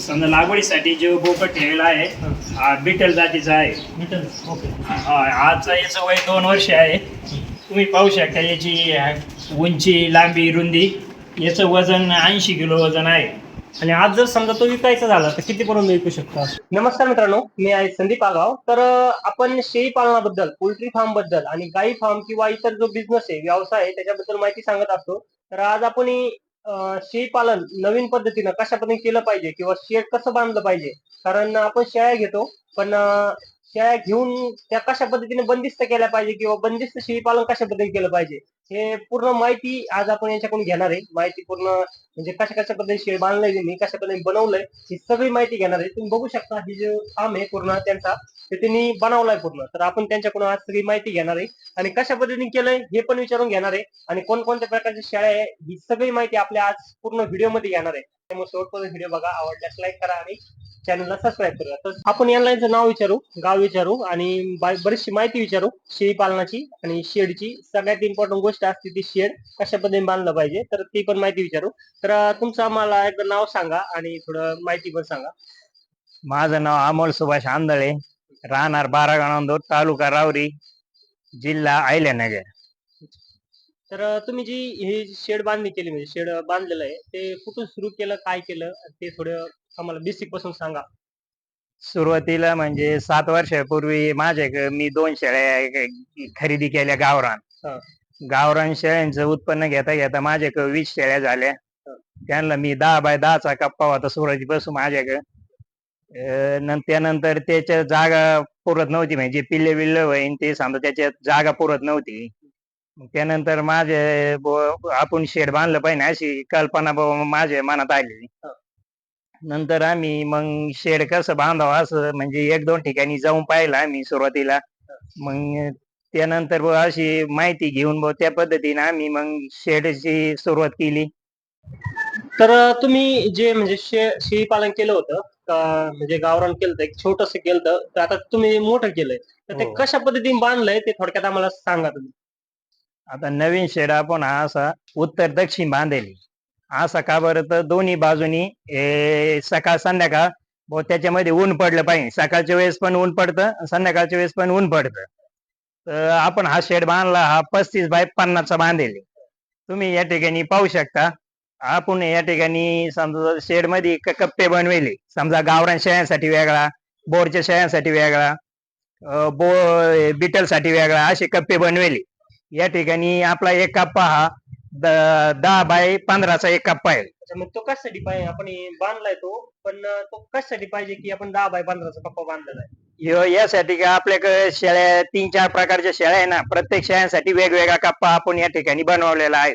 समजा लागवडीसाठी जो बोकड ठेवलेला आहे हा. बिटल जातीचा आहे. मिटल ओके. हा, आजचा याचं वय दोन वर्ष आहे. तुम्ही पाहू शकता याची अ, उंची लांबी रुंदी याचं वजन ऐंशी किलो वजन आहे. आणि आज जर समजा तो विकायचा झाला तर किती पर्यंत विकू शकता? नमस्कार मित्रांनो मी आहे संदीप आगाव. तर अं, आपण शेळी पालनाबद्दल पोल्ट्री फार्मबद्दल आणि गाई फार्म किंवा इतर जो बिझनेस आहे व्यवसाय आहे त्याच्याबद्दल माहिती सांगत असतो. तर आज आपण ही, शेळी पालन नवीन पद्धतीनं कशा पद्धतीने केलं पाहिजे किंवा शेड कसं बांधलं पाहिजे? कारण आपण शेळ्या घेतो पण शेळ्या घेऊन त्या कशा पद्धतीने बंदिस्त केल्या पाहिजे किंवा बंदिस्त शेळी पालन कशा पद्धतीने केलं पाहिजे? हे पूर्ण माहिती आज आपण याच्याकडून घेणार आहे. माहिती पूर्ण म्हणजे कशा कशा पद्धतीने शेड बांधलंय मी कशा पद्धतीने बनवलंय ही सगळी माहिती घेणार आहे. तुम्ही बघू शकता ही जो फार्म आहे पूर्ण त्यांचा ते त्यांनी बनवलाय पूर्ण. तर आपण त्यांच्याकडून आज सगळी माहिती घेणार आहे. आणि कशा पद्धतीने केलंय हे पण विचारून घेणार आहे. आणि कोणकोणत्या प्रकारची शाळा आहे ही सगळी माहिती आपल्या आज पूर्ण व्हिडिओमध्ये घेणार आहे. त्यामुळे शेवटपर्यंत व्हिडिओ बघा आवडल्यास लाईक करा आणि चॅनलला सबस्क्राईब करा. तर आपण यांना यांचं नाव विचारू गाव विचारू आणि बरीचशी माहिती विचारू शेळी पालनाची आणि शेडची. सगळ्यात इम्पॉर्टंट गोष्ट असते ती शेड कशा पद्धतीने बांधलं पाहिजे तर ती पण माहिती विचारू. तर तुमचं आम्हाला एकदा नाव सांगा आणि थोडं माहिती पण सांगा. माझं नाव अमोल सुभाष आंधळे राहणार बारागाणंदोर तालुका रावरी जिल्हा अहिल्यानगर. तर तुम्ही जी हे शेड बांधणी केली म्हणजे शेड बांधलेलं आहे ते कुठून सुरू केलं काय केलं ते थोडं आम्हाला बेसिकपासून सांगा. सुरुवातीला म्हणजे सात वर्षापूर्वी माझ्या मी दोन शेळ्या खरेदी केल्या गावरान. गावरान शेळ्यांचं उत्पन्न घेता घेता माझ्याकडे वीस शेळ्या झाल्या. त्यांना मी दहा बाय दहाचा कप्पा होता सुरुवातीपासून माझ्याकडे. त्यानंतर त्याच्या जागा पुरत नव्हती म्हणजे पिल्ले बिल्ले होईन ते समजा त्याच्यात जागा पुरत नव्हती. त्यानंतर माझे आपण शेड बांधलं पाहिजे अशी कल्पना माझ्या मनात आली. नंतर आम्ही मग शेड कसं बांधावं असं म्हणजे एक दोन ठिकाणी जाऊन पाहिलं आम्ही सुरुवातीला. मग त्यानंतर अशी माहिती घेऊन बुवा त्या पद्धतीने आम्ही मग शेडची सुरुवात केली. तर तुम्ही जे म्हणजे शे शेळी पालन केलं होतं का म्हणजे गावरान केलं होतं, एक छोटस केलं होतं, तर आता तुम्ही मोठं केलंय तर ते हो. कशा पद्धतीने बांधलंय ते थोडक्यात आम्हाला सांगा तुम्ही. आता नवीन शेड आपण हा असा उत्तर दक्षिण बांधेली असा का बरं? तर दोन्ही बाजूनी ए, सकाळ संध्याकाळ व त्याच्यामध्ये ऊन पडलं पाहिजे. सकाळच्या वेळेस पण ऊन पडतं संध्याकाळच्या वेळेस पण ऊन पडतं. तर आपण हा शेड बांधला हा पस्तीस बाय पन्नासचा बांधेल. तुम्ही या ठिकाणी पाहू शकता. आपण या ठिकाणी समजा शेडमध्ये कप्पे बनवेले. समजा गावरान शेळ्यांसाठी वेगळा बोरच्या शेळ्यांसाठी वेगळा बो बिटलसाठी वेगळा असे कप्पे बनवेले. या ठिकाणी आपला एक कप्पा हा दहा बाय पंधराचा एक कप्पा आहे. मग तो कशासाठी पाहिजे आपण बांधलाय तो पण तो कशासाठी पाहिजे की आपण दहा बाय पंधराचा कप्पा बांधलेला आहे? ह्यो यासाठी का आपल्याकडे शेळ्या तीन चार प्रकारच्या शेळ्या आहे ना प्रत्येक शेळ्यांसाठी वेगवेगळा कप्पा आपण या ठिकाणी बनवलेला आहे.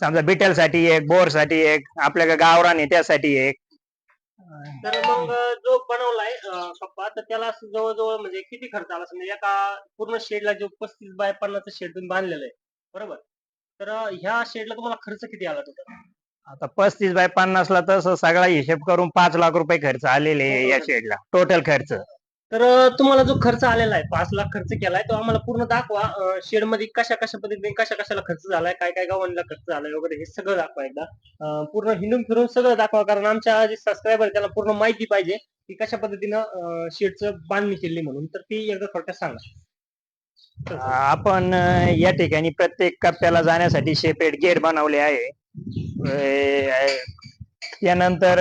समजा बिटलसाठी एक बोरसाठी एक आपल्याकडे गावरान आहे त्यासाठी एक. तर मग जो बनवलाय अं, पप्पा तर त्याला जवळजवळ म्हणजे किती खर्च आला? म्हणजे एका पूर्ण शेडला जो पस्तीस बाय पन्नासचा शेड तुम्ही बांधलेला आहे बरोबर? तर ह्या शेडला तुम्हाला खर्च किती आला टोटल आता पस्तीस बाय पन्नासला तसं सगळा हिशेब करून पाच लाख रुपये खर्च आलेले या शेडला टोटल खर्च. तर तुम्हाला जो खर्च आलेला आहे पाच लाख खर्च केलाय तो आम्हाला पूर्ण दाखवा. शेडमध्ये कशा कशा पद्धतीने कशा कशाला खर्च झालाय काय काय गव्हाणीला खर्च झालाय वगैरे हे सगळं दाखवा एकदा. पूर्ण हिंडून फिरून सगळं दाखवा कारण आमच्या जे सबस्क्रायबर त्याला पूर्ण माहिती पाहिजे की कशा पद्धतीनं शेडचं बांधणी केली म्हणून. तर ती एकदा थोडक्यात सांगा. आपण या ठिकाणी प्रत्येक कप्प्याला जाण्यासाठी सेपरेट गेट बनवले आहे. त्यानंतर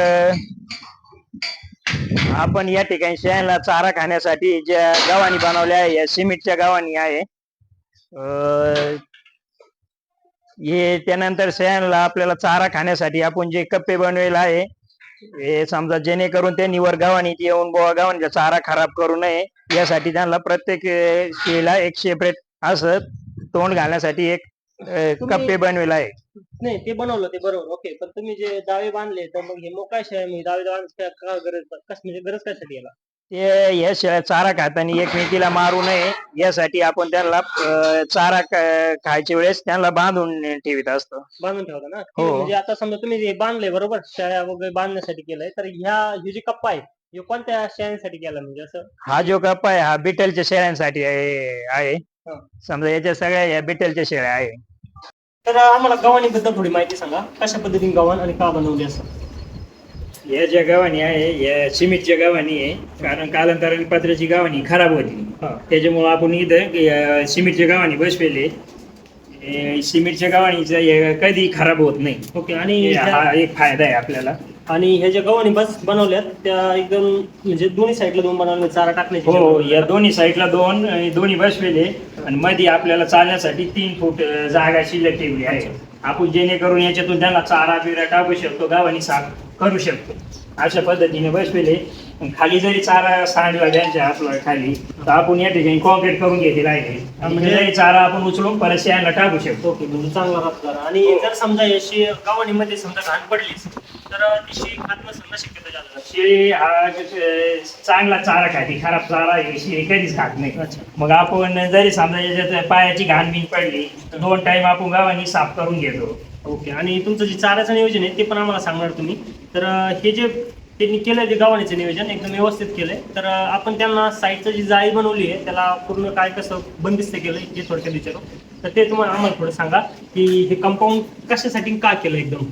आपण या ठिकाणी शेळ्यांना चारा खाण्यासाठी ज्या गव्हाणी बनवल्या आहे या सिमेंटच्या गव्हाणी आहे. हे त्यानंतर शेळ्यांना आपल्याला चारा खाण्यासाठी आपण जे कप्पे बनवेल आहे हे समजा जेणेकरून त्यांनी वर गावानी येऊन बुवा गावांचा चारा खराब करू नये यासाठी त्यांना प्रत्येक शेळीला एक सेपरेट असत तोंड घालण्यासाठी एक कप्पे बनवेल आहे. नाही ते बनवलं ते बरोबर ओके पण तुम्ही जे दावे बांधले तर मग हे मोकाय शेळ्या म्हणजे दावे बांधण्याची का गरज कस म्हणजे गरज कशासाठी याला? ते या शेळ्या चारा खाताना एकमेकीला मारू नये यासाठी आपण त्यांना चारा खायच्या वेळेस त्यांना बांधून ठेवीत असतो. बांधून ठेवता ना? हो. म्हणजे आता समजा तुम्ही जे बांधले बरोबर? शेळ्या वगैरे बांधण्यासाठी केलंय तर ह्या हे जे कप्पा आहे हे कोणत्या शेळ्यांसाठी केला म्हणजे असं? हा जो कप्पा आहे हा बिटलच्या शेळ्यांसाठी आहे आहे. हा. समजा याच्या सगळ्या या बिटलच्या शेळ्या आहे. तर आम्हाला गव्हाणी बद्दल थोडी माहिती सांगा. कशा पद्धतीने गव्हाण आणि का बनवली असं? या ज्या गावानी आहे या सिमेंटच्या गावानी आहे कारण कालांतराने पत्र्याची गावानी खराब होती. त्याच्यामुळं आपण इथं अं, सिमेंटच्या गावानी बसलेले. हे सिमेंटच्या गावानीचं हे कधी खराब होत नाही. ओके आणि हे हा एक फायदा आहे आपल्याला. आणि ह्या ज्या गव्हाणी बस बनवल्यात त्या एकदम म्हणजे दोन्ही साईडला दोन बनवले चारा टाकण्याची हो या दोन्ही साईडला दोन आणि दोन्ही बसलेले आणि मध्ये आपल्याला चालण्यासाठी तीन फूट अं, जागा शिल्लक ठेवली आहे. आपण जेणेकरून याच्यातून त्यांना चारा बिरा टाकू शकतो गावानी साफ करू शकतो. अशा पद्धतीने बसलेले. आणि खाली जरी चारा सांडला त्यांच्या आपला खाली तर आपण या ठिकाणी कॉन्क्रीट करून घेतलेला आहे. म्हणजे जरी चारा आपण उचलून परत शेणाला टाकू शकतो. ओके म्हणजे चांगला राहतो जरा. आणि जर समजा याशी गावाणीमध्ये समजा घाण पडलीच तर शक्यता जास्त. शेळी हा चांगला चारा खाते खराब चारा आहे, शेळी कधीच खात नाही. मग आपण जरी समजा याच्यात पायाची घाण बिन पडली तर दोन टाइम आपण गावानी साफ करून घेतो. ओके आणि तुमचं जे चाऱ्याचं नियोजन आहे ते पण आम्हाला सांगणार तुम्ही. तर हे जे त्यांनी केलंय जे गावाणीचं नियोजन एकदम व्यवस्थित केलंय. तर आपण त्यांना साईडचं जी जाळी बनवली आहे त्याला पूर्ण काय कसं बंदिस्त केलंय हे थोडक्यात विचारू. तर ते तुम्हाला आम्हाला थोडं सांगा की हे कंपाऊंड कशासाठी का केलं एकदम?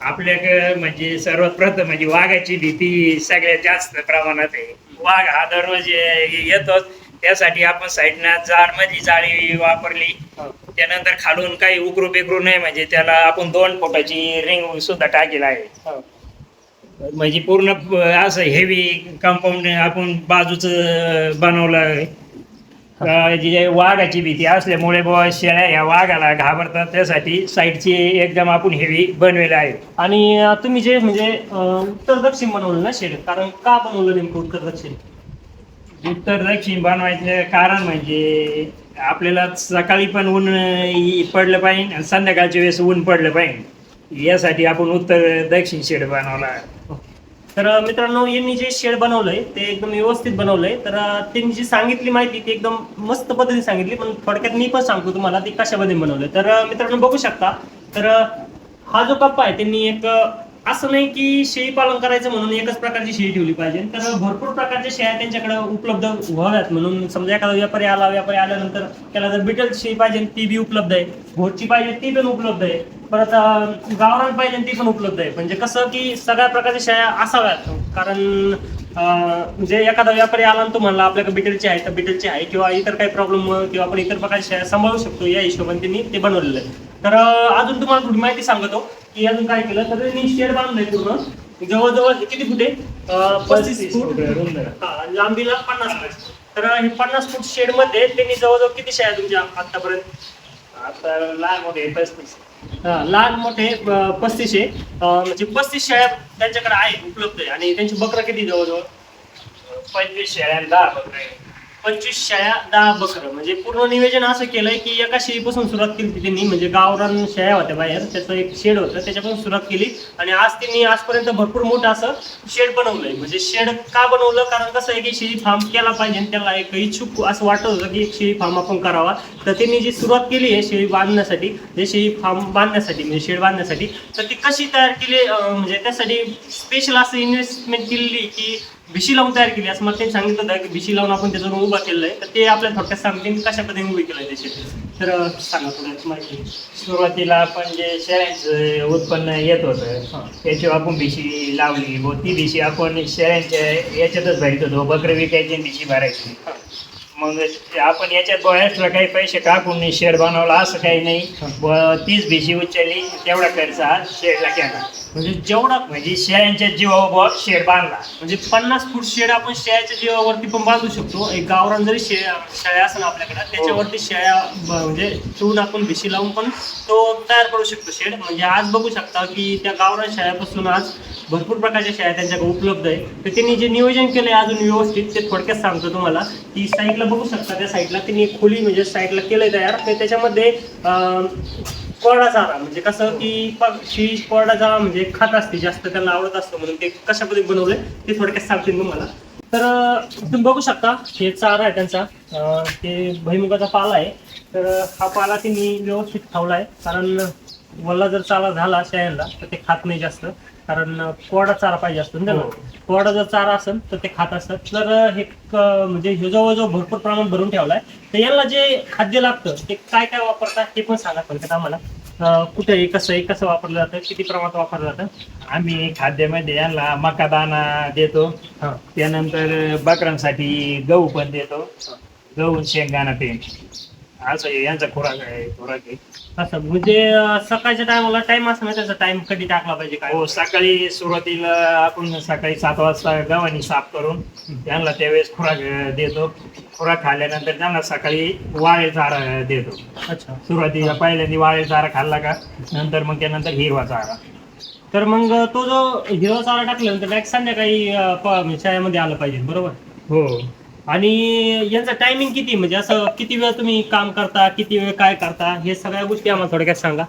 आपल्याकडे म्हणजे सर्वात प्रथम म्हणजे वाघाची भीती सगळ्यात जास्त प्रमाणात आहे. वाघ हा दररोज येतोच. त्यासाठी आपण साईडनं जाडमध्ये जाळी वापरली. त्यानंतर खालून काही उकरू बिकरू नाही म्हणजे त्याला आपण दोन फुटाची रिंग सुद्धा टाकेल आहे. म्हणजे पूर्ण असं हेवी कंपाऊंड आपण बाजूच बनवलं आहे. अं, जी वाघाची भीती असल्यामुळे बुवा शेळ्या या वाघाला घाबरतात. त्यासाठी साईडची एकदम आपण हेवी बनवेल आहे. आणि अं, तुम्ही जे म्हणजे अं, उत्तर दक्षिण बनवलं ना शेड कारण का बनवलं नेमकं उत्तर दक्षिण? उत्तर दक्षिण बनवायचं कारण म्हणजे आपल्याला सकाळी पण ऊन अं, पडलं पाहिजे आणि संध्याकाळच्या वेळेस ऊन पडलं पाहिजे. यासाठी आपण उत्तर दक्षिण शेड बनवला. तर मित्रांनो यांनी जे शेड बनवलंय ते एकदम व्यवस्थित बनवलंय. तर त्यांनी जी सांगितली माहिती ती एकदम मस्त पद्धतीने सांगितली. पण थोडक्यात मी पण सांगतो तुम्हाला ते कशामध्ये बनवलंय. तर मित्रांनो बघू शकता. तर हा जो कप्पा आहे त्यांनी एक असं नाही की शेळी पालन करायचं म्हणून एकच प्रकारची शेळी ठेवली पाहिजे. तर भरपूर प्रकारच्या शेळ्या त्यांच्याकडे उपलब्ध व्हाव्यात म्हणून समजा एखादा व्यापारी आला व्यापारी आल्यानंतर त्याला जर बिटल शेळी पाहिजे ती बी उपलब्ध आहे. घोटची पाहिजे ती पण उपलब्ध आहे. परत गावरान पाहिजे ती पण उपलब्ध आहे. म्हणजे कसं की सगळ्या प्रकारच्या शेळ्या असाव्यात. कारण म्हणजे एखादा व्यापारी आला आणि तो म्हणला आपल्याकडे बिटलची आहे तर बिटलची आहे. किंवा इतर काही प्रॉब्लेम किंवा आपण इतर प्रकारच्या शेळ्या सांभाळू शकतो या हिशोबाने त्यांनी ते बनवलेलं आहे. तर अजून तुम्हाला थोडी माहिती सांगतो की अजून काय केलं तर त्यांनी शेड बांधलंय पूर्ण. जवळजवळ किती फुट पस्तीस फूट. लांबीला पन्नास फूट. तर हे पन्नास फूट शेडमध्ये त्यांनी जवळजवळ किती शेळ्या तुमच्या आतापर्यंत? आता लहान मोठे पस्तीस. हा, लहान मोठे अं, पस्तीस आहे अं, म्हणजे पस्तीस शेळ्या त्यांच्याकडे आहे उपलब्ध आहे. आणि त्यांची बकरं किती जवळजवळ? पंचवीस शेळ्या दहा बकऱ्या आहेत. पंचवीस शेळ्या दहा बकरं. म्हणजे पूर्ण नियोजन असं केलंय की एका शेळीपासून सुरुवात केली होती त्यांनी. म्हणजे गावरान शेळ्या होत्या बाहेर. त्याचं एक शेड होतं. त्याच्यापासून सुरुवात केली. आणि आज त्यांनी आजपर्यंत भरपूर मोठं असं शेड बनवलंय. म्हणजे शेड का बनवलं? कारण कसं आहे की शेळी फार्म केला पाहिजे आणि त्याला एक इच्छुक असं वाटत होतं की एक शेळी फार्म आपण करावा. तर त्यांनी जी सुरुवात केली आहे शेळी बांधण्यासाठी जे शेळी फार्म बांधण्यासाठी म्हणजे शेड बांधण्यासाठी तर ती कशी तयार केली म्हणजे त्यासाठी स्पेशल असं इन्व्हेस्टमेंट केलेली की भिशी लावून तयार केली. असं मला त्यांनी सांगितलं होतं की भिशी लावून आपण त्याचा रूम उभा केलेला आहे तर ते आपल्या थोडक्यात सांगते की कशा पद्धतीने उभी केलं आहे त्याचे तर सांगा थोडं माहिती. सुरुवातीला आपण जे शेळ्यांचं उत्पन्न येत. होतं त्याच्यावर आपण भिशी लावली. व ती भिशी आपण शेळ्यांच्या याच्यातच भरीत होतो. बकरं विकायची भिशी भरायची मग आपण याच्यात बुवा काही पैसे टाकून शेड बनवला असं काही नाही. तीच भिशी उचलली तेवढा खर्च हा शेडला केला. म्हणजे जेवढा म्हणजे शेळ्यांच्या जीवावर शेड बांधला. म्हणजे पन्नास फूट शेड आपण शेळ्याच्या जीवावरती पण बांधू शकतो. एक गावरान जरी शे शेळ्या असेल आपल्याकडे त्याच्यावरती शेळ्या म्हणजे चून आपण भिशी लावून पण तो तयार करू शकतो शेड. म्हणजे आज बघू शकता की त्या गावरान शेळ्यापासून आज भरपूर प्रकारच्या शेळ्या त्यांच्याकडे उपलब्ध आहे. तर त्यांनी जे नियोजन केलंय अजून व्यवस्थित ते थोडक्यात सांगतो तुम्हाला. ती साईडला बघू शकता त्या साईडला त्यांनी खोली म्हणजे साईडला केलंय तयार. त्याच्यामध्ये कोरडा चारा म्हणजे कसं की पक्षी कोरडा चारा म्हणजे खात असते जास्त त्यांना आवडत असतं म्हणून ते कशा पद्धतीने बनवलंय ते थोडक्यात सांगतील तुम्हाला. तर तुम्ही बघू शकता हे चारा आहे त्यांचा. ते भैमुगाचा पाला आहे. तर हा पाला त्यांनी व्यवस्थित खावला आहे कारण वल्ला जर चारा झाला शेळ्यांना तर ते खात नाही जास्त. कारण अं, कोरडा चारा पाहिजे असतो ना हो. कोरडा जर चारा असेल तर ते खात असतात. तर हे क- म्हणजे हे जवळजवळ भरपूर प्रमाणात भरून ठेवलाय. तर यांना जे खाद्य लागतं ते काय काय वापरतात ते पण सांगा थोडक्यात आम्हाला. अं, कुठे आहे कसं आहे कसं वापरलं जातं किती प्रमाणात वापरलं जातं? आम्ही खाद्यामध्ये यांना मका दाना देतो. हा. त्यानंतर बकरांसाठी गहू पण देतो. गहू शेंगदाणा पेंट असं हे यांचा खुराक आहे खुराक आहे. असं म्हणजे अं, सकाळच्या टायमाला टाइम असं ना त्याचा टाइम कधी टाकला पाहिजे काय? हो सकाळी सुरुवातीला आपण सकाळी सात वाजता गव्हाणी साफ करून त्यांना त्यावेळेस खुराक अं, देतो. खुराक खाल्ल्यानंतर त्यांना सकाळी वाळे चारा देतो. अच्छा. सुरुवातीला पहिल्यांदा वाळे चारा खाल्ला का नंतर मग त्यानंतर हिरवा चारा. तर मग तो जो हिरवा चारा टाकल्यानंतर डायरेक्ट संध्याकाळी अं, प- म्हणजे शाळेमध्ये आलं पाहिजे बरोबर? हो. आणि यांचं टायमिंग किती? म्हणजे असं किती वेळ तुम्ही काम करता? किती वेळ काय करता? हे सगळ्या गोष्टी आम्हाला थोडक्यात सांगा.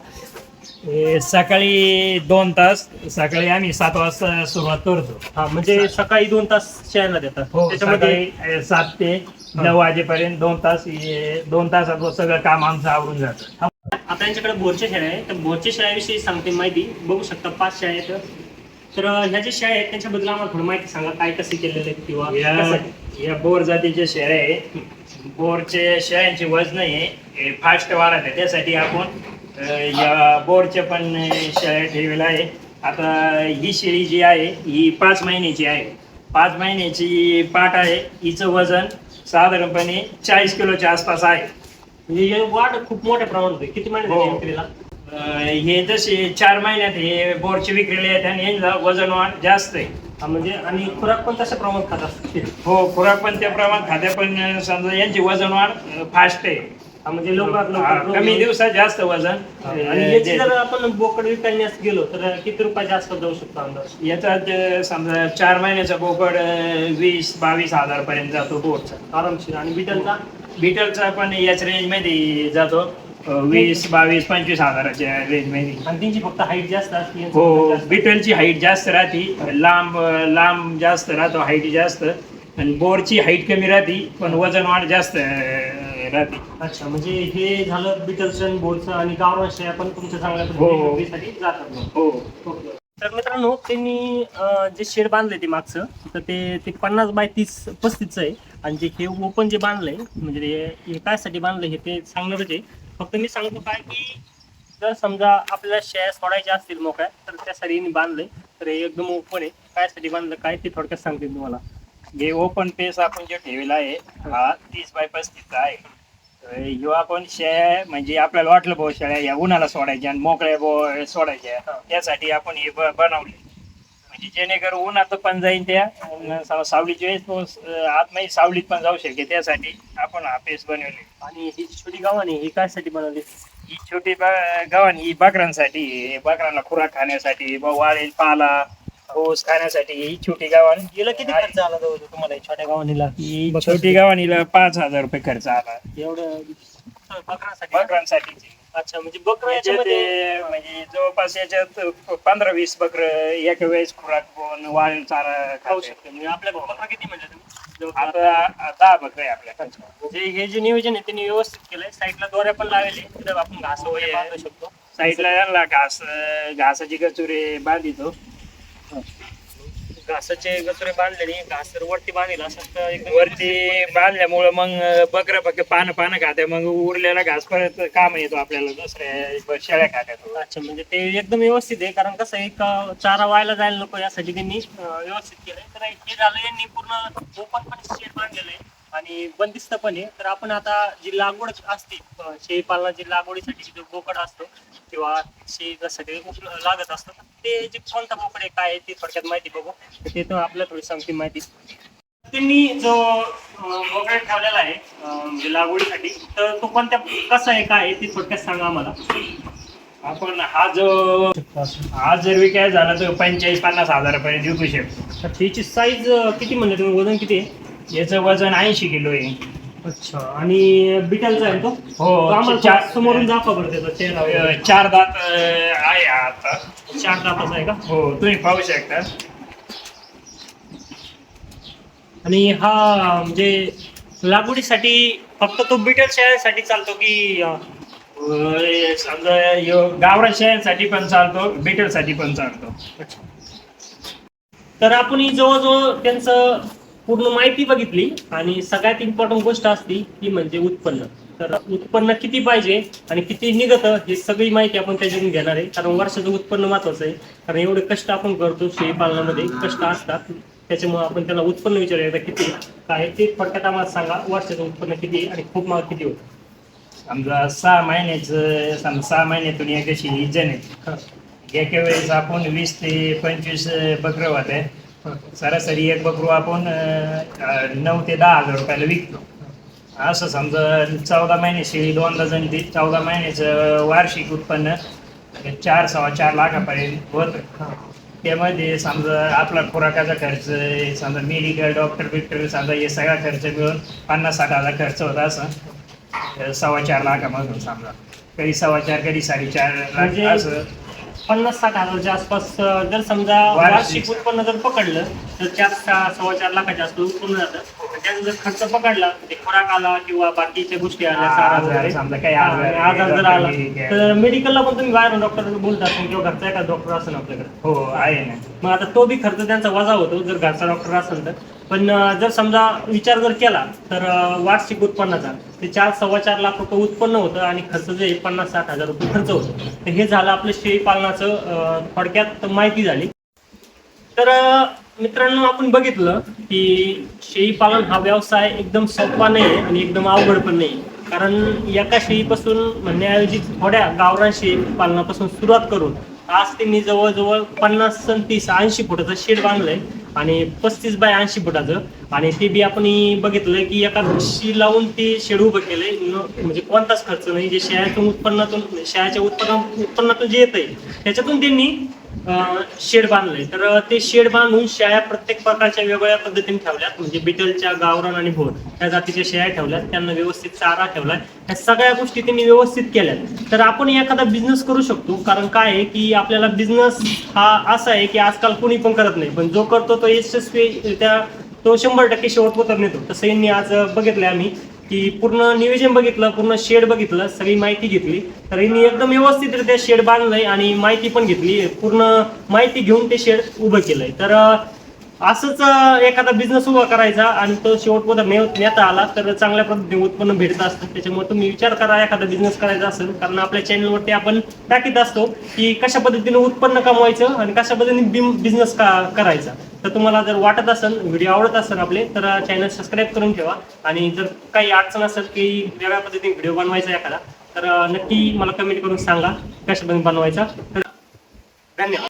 हे सकाळी दोन तास सकाळी आम्ही सात वाजता सुरुवात करतो. हा म्हणजे सकाळी दोन तास शाळेला देतात. हो त्याच्यामध्ये सकाळी सात ते नऊ वाजेपर्यंत दोन तास हे- दोन तासात सगळं काम आमचं आवरून जातं. आता यांच्याकडे बोरच्या शाळा आहे. तर बोरच्या शाळेविषयी सांगते माहिती. बघू शकता पाच शाळा आहेत. तर ह्या ज्या शाळा आहेत त्यांच्याबद्दल आम्हाला थोडी माहिती सांगा. काय कसे केलेले आहेत किंवा या कसं- या बोर जातीचे शेळ्या आहे बोरचे शेळ्यांचे वजन आहे फास्ट वाढत आहे. त्यासाठी आपण अं, या बोरचे पण शेळ्या ठेवलेल्या आहे. आता ही शेळी जी आहे ही पाच महिन्याची आहे. पाच महिन्याची पाट आहे. हिचं वजन साधारणपणे चाळीस किलोच्या आसपास आहे. म्हणजे हे वाढ खूप मोठ्या प्रमाणात होते. किती महिने हो. विक्रीला अं, हे जसे चार महिन्यात हे बोरचे विक्रीले आहेत आणि यांचं वजन वाढ जास्त आहे. हा, म्हणजे आणि खुराक पण तशा प्रमाणात खात असते हो खुराक पण त्या प्रमाणात खाद्या पण समजा यांची वजन वाढ फास्ट आहे. हा, म्हणजे लवकरात हा, लवकर कमी दिवसात जास्त वजन. आणि याची जर आपण बोकड विकायला गेलो तर किती रुपयाच्या आसपास जाऊ शकतो अंदाज? याच्यात अं, समजा चार महिन्याचा बोकड अं, वीस बावीस हजार पर्यंत जातो बोटचा आरामशीर. आणि बिटलचा बिटलचा पण याच रेंजमध्ये जातो. वीस बावीस पंचवीस हजाराच्या रेंजमध्ये. आणि त्यांची फक्त हाईट जास्त असते हो. बिटलची हाईट जास्त राहते. लांब लांब जास्त राहतो हाईट जास्त. आणि बोरची हाईट कमी राहते पण वजन वाढ जास्त राहते. अच्छा म्हणजे हे झालं बिटलचं आणि गावरान शेळ्या पण तुमच्या चांगल्या हो. पद्धतीने विक्रीसाठी जातात. हो. तर मित्रांनो त्यांनी जे शेड बांधले ते मागचं तर ते ते पन्नास बाय तीस पस्तीसचं आहे. आणि जे हे ओपन जे बांधलंय म्हणजे हे- हे कायसाठी बांधलंय हे ते सांगणारच आहे. फक्त मी सांगतो काय की जर समजा आपल्याला शेअर सोडायचे असतील मोकळ्या तर त्यासाठी यांनी बांधलंय. तर हे एकदम ओपन आहे. कायसाठी बांधलं? काय ते थोडक्यात सांगते तुम्हाला. हे ओपन पेस आपण जे ठेवला आहे हा तीस बाय पस्तीसचा आहे. तर ह्यो आपण शेळ्या म्हणजे आपल्याला वाटलं भाऊ शेळ्या या उन्हाला सोडायच्या आणि मोकळ्या बो सोडायच्या. त्यासाठी आपण हे बनवले म्हणजे जेणेकरून उन्हात पण जाईल त्या. सावलीच्या वेळेस आतमध्ये सावलीत पण जाऊ शकेल त्यासाठी आपण हा पेस बनवले. आणि ही छोटी गावाने ही कायसाठी बनवली? ही छोटी गव्हाण ही बकरांसाठी. बकरांना खुराक खाण्यासाठी वाळेल पाला ऊस खाण्यासाठी ही छोटी गव्हाण. गेलं किती खर्च आला जवळ तुम्हाला छोट्या गावानीला ही छोटी गव्हाणीला पाच हजार रुपये खर्च आला. एवढं बकरासाठी बकरांसाठी अच्छा म्हणजे बकरा याच्यात याच्यामध्ये ते म्हणजे जवळपास याच्यात पंधरा वीस बकर एका वेळेस खुराक पण वाळेल चारा खाऊ खाऊ शकतो. म्हणजे आपल्या बकरा किती म्हणजे तुम्ही? जवळपास आता दहा बकर आहे आपल्याकडे म्हणजे हे जे नियोजन आहे त्यांनी व्यवस्थित केलंय. साईडला दोऱ्या पण लावले तिथे आपण घास वगैरे बांधू शकतो. साईडला यांना घास घासाची गचुरे बांधितो. घासाचे गचुरे बांधलेले घास जर वरती बांधलेला असेल तर एकदम वरती बांधल्यामुळं मग बकरं फक्त पानं पानं खाते मग उरलेला घास परत काम येतो आपल्याला दुसऱ्या शेळ्या खात्यात अच्छा म्हणजे ते एकदम व्यवस्थित आहे कारण कसं आहे का चारा व्हायला जायला नको यासाठी त्यांनी अं, व्यवस्थित केलंय. तर हे झालं यांनी पूर्ण ओपन पण शेड बांधलेलं आहे. आणि बंदिस्त पण आहे. तर आपण आता जी लागवड असते अं, शेळीपालनाची लागवडीसाठी जो बोकड असतो किंवा शेळी जसं ते लागत असतं ते जे कोणता बोकड आहे काय आहे थोडक्यात माहिती बघू. ते तर आपल्याला थोडी सांगते माहिती. त्यांनी जो बोकड ठेवलेला आहे म्हणजे लागवडीसाठी तर तो कोणत्या कसा आहे काय आहे ते थोडक्यात सांगा आम्हाला. आपण हा जो हा जर विकाय झाला तर पंचेचाळीस पन्नास हजारापर्यंत विकू शकतो. तर याची साईज किती म्हणले तुम्ही? वजन किती आहे? याचं वजन ऐंशी किलो आहे. अच्छा आणि बिटलचा आहे तो? हो, आम्हाला चार- चार समोरून दाखवा बरं त्याचा चेहरा वगैरे. अं, चार दात अं, आहे हा आता. चार दाताचा आहे का? हो तुम्ही पाहू शकता. आणि हा म्हणजे लागवडीसाठी फक्त तो बिटल शेळ्यासाठी चालतो की अं, अं, समजा ह्यो गावरान शेळ्यांसाठी पण चालतो बिटलसाठी पण चालतो. अच्छा. तर आपण ही जवळजवळ त्यांचं पूर्ण माहिती बघितली आणि सगळ्यात इम्पॉर्टंट गोष्ट असती ती म्हणजे उत्पन्न. तर उत्पन्न किती पाहिजे आणि किती निघतं ही सगळी माहिती आपण त्याच्यातून घेणार आहे. कारण वर्षाचं उत्पन्न महत्वाचं आहे. कारण एवढे कष्ट आपण करतो शेळी पालनामध्ये कष्ट असतात. त्याच्यामुळे आपण त्याला उत्पन्न विचारूया एकदा किती आहे, काय आहे ते थोडक्यात आम्हाला सांगा. वर्षाचं उत्पन्न किती आहे आणि खूप माल किती होतं? समजा सहा महिन्याचं समजा सहा महिन्यातून एक अशी इजन आहे. एका वेळेस आपण वीस ते पंचवीस बकरं होते हा. सरासरी एक बकरू आपण नऊ ते दहा हजार रुपयाला विकतो. असं समजा चौदा महिने शेळी दोनदा जणती चौदा महिन्याचं वार्षिक उत्पन्न चार सव्वा चार लाखापर्यंत होतं. त्यामध्ये समजा आपला खुराकाचा खर्च समजा मेडिकल डॉक्टर बिक्टर समजा हे सगळा खर्च मिळून पन्नास साठ हजार खर्च होता असं. सव्वा चार लाखामधून समजा. कधी सव्वा चार कधी साडेचार म्हणजे लाख असं. पन्नास साठ हजारच्या आसपास जर समजा वार्षिक. उत्पन्न जर पकडलं तर चार सव्वा चार लाखाच्या आसपास उत्पन्न जातं त्याचा जर खर्च पकडला म्हणजे खुराक आला किंवा बाकीच्या गोष्टी आल्या चारा आजार जर आला मेडिकल. तर मेडिकलला पण तुम्ही बाहेर डॉक्टर बोलता किंवा घरचा एका डॉक्टर असेल आपल्याकडे हो आहे ना मग आता तो बी खर्च त्यांचा वजा होतो जर घरचा डॉक्टर असेल तर पण जर समजा विचार जर केला तर वार्षिक उत्पन्नाचा ते चार सव्वा चार लाख रुपये उत्पन्न होतं आणि खर्च जे पन्नास साठ हजार रुपये खर्च होतो. तर हे झालं आपलं शेळी पालनाचं थोडक्यात माहिती झाली. तर मित्रांनो आपण बघितलं की शेळी पालन हा व्यवसाय एकदम सोपा नाही आहे आणि एकदम अवघड पण नाही कारण एका शेळीपासून म्हणण्याऐवजी थोड्या गावरान शेळी पालनापासून सुरुवात करून आज त्यांनी जवळजवळ पन्नास आणि तीस ऐंशी फुटाचं शेड बांधलंय आणि पस्तीस बाय ऐंशी फुटाचं. आणि ते बी आपण बघितलंय की एका भिशी लावून ते शेड उभं केलंय. म्हणजे कोणताच खर्च नाही. जे शेळ्याच्या उत्पन्नातून शेळ्याच्या उत्पन्न उत्पन्नातून जे येतंय त्याच्यातून त्यांनी शेड बांधलंय. तर ते शेड बांधून शेळ्या प्रत्येक प्रकारच्या वेगवेगळ्या पद्धतीने ठेवल्यात. म्हणजे बिटलच्या गावरान आणि भोर या जातीच्या शेळ्या ठेवल्यात. त्यांना व्यवस्थित चारा ठेवलाय. ह्या सगळ्या गोष्टी त्यांनी व्यवस्थित केल्यात. तर आपण एखादा बिझनेस करू शकतो. कारण काय आहे की आपल्याला बिझनेस हा असा आहे की आजकाल कोणी पण करत नाही. पण जो करतो तो यशस्वी त्या तो शंभर टक्के शेवटपोतर नेतो. तसं यांनी आज बघितलंय आम्ही. की पूर्ण नियोजन बघितलं पूर्ण शेड बघितलं सगळी माहिती घेतली. तर यांनी एकदम व्यवस्थितरित्या शेड बांधलंय आणि माहिती पण घेतली. पूर्ण माहिती घेऊन ते शेड उभं केलंय. तर असंच एखादा बिझनेस उभा करायचा आणि तो शेवटपर्यंत नेता आला तर चांगल्या पद्धतीने उत्पन्न भेटत असतं. त्याच्यामुळे तुम्ही विचार करा एखादा बिझनेस करायचा असेल कारण आपल्या चॅनलवरती आपण टाकीत असतो की कशा पद्धतीने उत्पन्न कमवायचं आणि कशा पद्धतीने बिझनेस का करायचा. तर तुम्हाला जर वाटत असेल व्हिडिओ आवडत असेल आपले तर चॅनल सबस्क्राईब करून ठेवा. आणि जर काही अडचण असेल की वेगळ्या पद्धतीने व्हिडिओ बनवायचा एखादा तर नक्की मला कमेंट करून सांगा कशा बनवायचा. तर धन्यवाद.